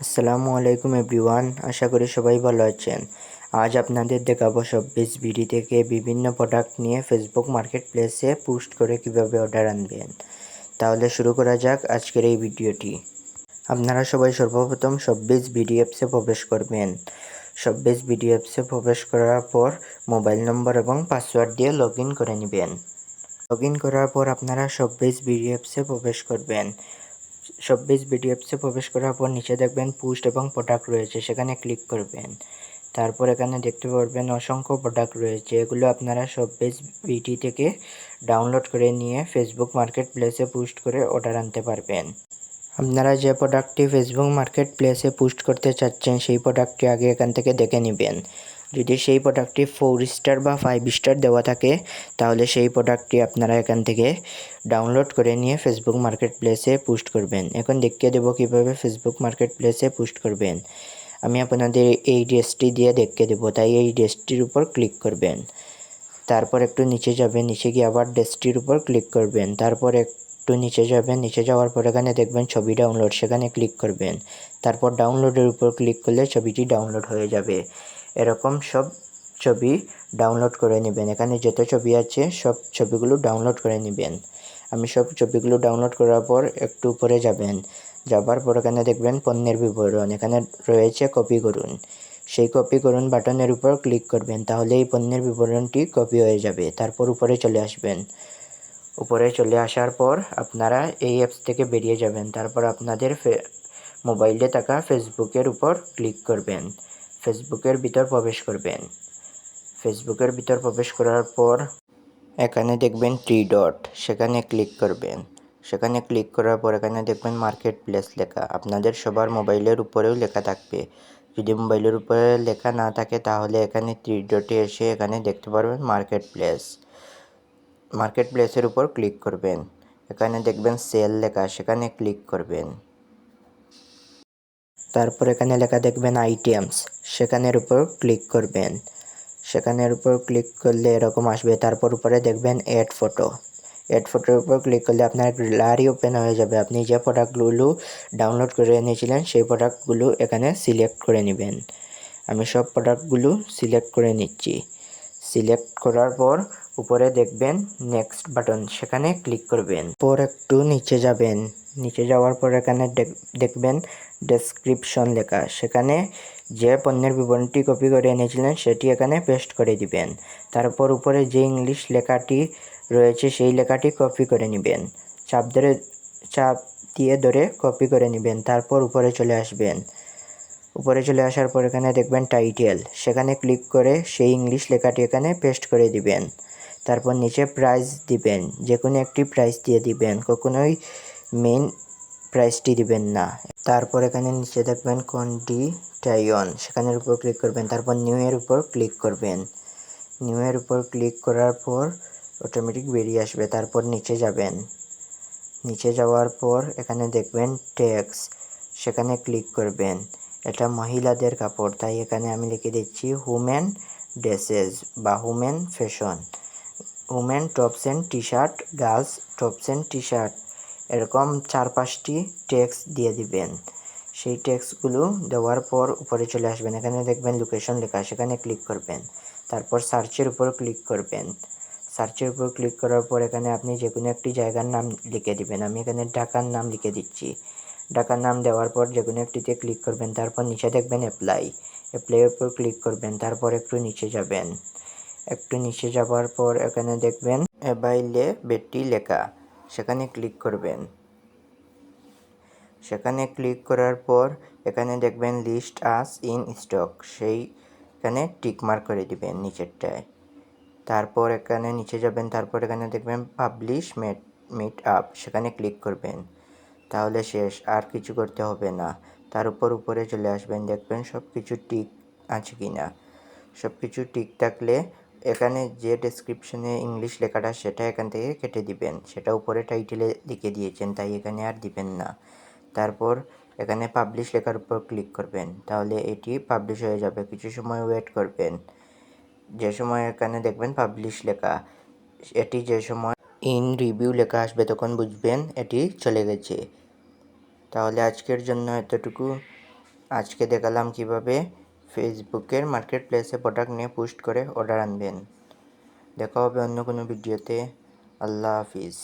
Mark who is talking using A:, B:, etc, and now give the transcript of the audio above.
A: আসসালামু আলাইকুম এভরিওয়ান, আশা করি সবাই ভালো আছেন। আজ আপনাদের দেখাবো চব্বিশ বিডি থেকে বিভিন্ন প্রোডাক্ট নিয়ে ফেসবুক মার্কেট প্লেসে পোস্ট করে কীভাবে অর্ডার আনবেন। তাহলে শুরু করা যাক আজকের এই ভিডিওটি। আপনারা সবাই সর্বপ্রথম চব্বিশ বিডি অ্যাপসে প্রবেশ করবেন। চব্বিশ বিডি অ্যাপসে প্রবেশ করার পর মোবাইল নম্বর এবং পাসওয়ার্ড দিয়ে লগ করে নেবেন। লগ করার পর আপনারা চব্বিশ বিডি অ্যাপসে প্রবেশ করবেন। চব্বিশ বিডিএফসে প্রবেশ করার পর নিচে দেখবেন পোস্ট এবং প্রোডাক্ট রয়েছে, সেখানে ক্লিক করবেন। তারপর এখানে দেখতে পারবেন অসংখ্য প্রোডাক্ট রয়েছে, এগুলো আপনারা চব্বিশ বিডি থেকে ডাউনলোড করে নিয়ে ফেসবুক মার্কেট প্লেসে পোস্ট করে অর্ডার আনতে পারবেন। আপনারা যে প্রোডাক্টটি ফেসবুক মার্কেট প্লেসে পোস্ট করতে চাচ্ছেন, সেই প্রোডাক্টটি আগে এখান থেকে দেখে নেবেন। যদি সেই প্রোডাক্টটি ফোর স্টার বা ফাইভ স্টার দেওয়া থাকে, তাহলে সেই প্রোডাক্টটি আপনারা এখান থেকে ডাউনলোড করে নিয়ে ফেসবুক মার্কেট প্লেসে পোস্ট করবেন। এখন দেখিয়ে দেবো কীভাবে ফেসবুক মার্কেট প্লেসে পোস্ট করবেন। আমি আপনাদের এই ড্রেসটি দিয়ে দেখিয়ে দেবো, তাই এই ড্রেসটির উপর ক্লিক করবেন। তারপর একটু নিচে যাবেন, নিচে গিয়ে আবার ড্রেসটির উপর ক্লিক করবেন। তারপর একটু নিচে যাবেন, নিচে যাওয়ার পর এখানে দেখবেন ছবি ডাউনলোড সেখানে ক্লিক করবেন। তারপর ডাউনলোডের উপর ক্লিক করলে ছবিটি ডাউনলোড হয়ে যাবে। এরকম সব ছবি ডাউনলোড করে নেবেন। এখানে যত ছবি আছে, সব ছবিগুলো ডাউনলোড করে নেবেন। আমি সব ছবিগুলো ডাউনলোড করার পর একটু উপরে যাবেন। যাবার পর এখানে দেখবেন পণ্যের বিবরণ। এখানে রয়েছে কপি করুন। সেই কপি করুন বাটনের উপর ক্লিক করবেন, তাহলে এই পণ্যের বিবরণটি কপি হয়ে যাবে। তারপর উপরে চলে আসবেন। উপরে চলে আসার পর আপনারা এই অ্যাপস থেকে বেরিয়ে যাবেন। তারপর আপনাদের মোবাইলে থাকা ফেসবুকের উপর ক্লিক করবেন। ফেসবুকের ভিতর প্রবেশ করবেন। ফেসবুকের ভিতর প্রবেশ করার পর এখানে দেখবেন থ্রি ডট সেখানে ক্লিক করবেন। সেখানে ক্লিক করার পর এখানে দেখবেন মার্কেট প্লেস লেখা। আপনাদের সবার মোবাইলের উপরেও লেখা থাকবে। যদি মোবাইলের উপরে লেখা না থাকে, তাহলে এখানে থ্রি ডটে এসে এখানে দেখতে পারবেন মার্কেট প্লেস মার্কেট প্লেসের উপর ক্লিক করবেন। এখানে দেখবেন সেল লেখা, সেখানে ক্লিক করবেন। তারপর এখানে লেখা দেখবেন আইটেমস। সেখানের উপর ক্লিক করবেন। সেখানের উপর ক্লিক করলে এরকম আসবে। তারপর উপরে দেখবেন অ্যাড ফটো অ্যাড ফটোর উপর ক্লিক করলে আপনার গ্যালারি ওপেন হয়ে যাবে। আপনি যে প্রোডাক্টগুলো ডাউনলোড করে এনেছিলেন, সেই প্রোডাক্টগুলো এখানে সিলেক্ট করে নেবেন। আমি সব প্রোডাক্টগুলো সিলেক্ট করে নিচ্ছি। সিলেক্ট করার পর উপরে দেখবেন নেক্সট বাটন, সেখানে ক্লিক করবেন। পর একটু নিচে যাবেন। নিচে যাওয়ার পর এখানে দেখবেন ডেসক্রিপশন লেখা। সেখানে যে পণ্যের বিবরণটি কপি করে এনেছিলেন, সেটি এখানে পেস্ট করে দিবেন। তারপর উপরে যে ইংলিশ লেখাটি রয়েছে, সেই লেখাটি কপি করে নেবেন। চাপ ধরে, চাপ দিয়ে ধরে কপি করে নেবেন। তারপর উপরে চলে আসবেন। উপরে চলে আসার পর এখানে দেখবেন টাইটেল সেখানে ক্লিক করে সেই ইংলিশ লেখাটি এখানে পেস্ট করে দিবেন। তারপর নিচে প্রাইস দিবেন। যে কোনো একটি প্রাইস দিয়ে দিবেন। কখনোই মেন প্রাইসটি দিবেন না। তারপর এখানে নিচে দেখবেন কোনটি টাইওয়ান সেখানের উপর ক্লিক করবেন। তারপর নিউ এর উপর ক্লিক করবেন। নিউ এর উপর ক্লিক করার পর অটোমেটিক বেরিয়ে আসবে। তারপর নিচে যাবেন। নিচে যাওয়ার পর এখানে দেখবেন ট্যাক্স সেখানে ক্লিক করবেন। এটা মহিলাদের কাপড়। তাই এখানে আমি লিখে দিচ্ছি হুমেন ড্রেসেস বা women fashion women tops and T shirt girls tops and T shirt এরকম চার পাঁচটি ট্যাক্স দিয়ে দিবেন। সেই ট্যাক্সগুলো দেওয়ার পর উপরে চলে আসবেন। এখানে দেখবেন লোকেশন লেখা সেখানে ক্লিক করবেন। তারপর সার্চের উপর ক্লিক করবেন। সার্চের উপর ক্লিক করার পর এখানে আপনি যে কোনো একটি জায়গার নাম লিখে দিবেন। আমি এখানে ঢাকার নাম লিখে দিচ্ছি। ঢাকার নাম দেওয়ার পর যে কোনো একটিতে ক্লিক করবেন, তারপর নিচে দেখবেন অ্যাপ্লাই অ্যাপ্লাইয়ের উপর ক্লিক করবেন, তারপর একটু নিচে যাবেন। একটু নিচে যাওয়ার পর এখানে দেখবেন অ্যাবাইলে বেটি লেখা। সেখানে ক্লিক করবেন। সেখানে ক্লিক করার পর এখানে দেখবেন লিস্ট আস ইন স্টক সেইখানে টিকমার্ক করে দিবেন নিচেরটায়। তারপর এখানে নিচে যাবেন, তারপর এখানে দেখবেন পাবলিশ মেট মিট আপ সেখানে ক্লিক করবেন। তাহলে শেষ, আর কিছু করতে হবে না। তার উপর উপরে চলে আসবেন, দেখবেন সব কিছু টিক আছে কি না সব কিছু ঠিক থাকলে এখানে যে ডেসক্রিপশনে ইংলিশ লেখাটা, সেটা এখান থেকে কেটে দিবেন। সেটা উপরে টাইটেলে লিখে দিয়েছেন, তাই এখানে আর দিবেন না। তারপর এখানে পাবলিশ লেখার উপর ক্লিক করবেন, তাহলে এটি পাবলিশ হয়ে যাবে। কিছু সময় ওয়েট করবেন। যে সময় এখানে দেখবেন পাবলিশ লেখা, এটি যে সময় ইন রিভিউ লেখা আসবে, তখন বুঝবেন এটি চলে গেছে। তাহলে আজকের জন্য এতটুকু। আজকে দেখালাম কীভাবে ফেসবুকের মার্কেট প্লেসে প্রোডাক্ট নিয়ে পোস্ট করে অর্ডার আনবেন। দেখা হবে অন্য কোনো ভিডিওতে। আল্লাহ হাফিজ।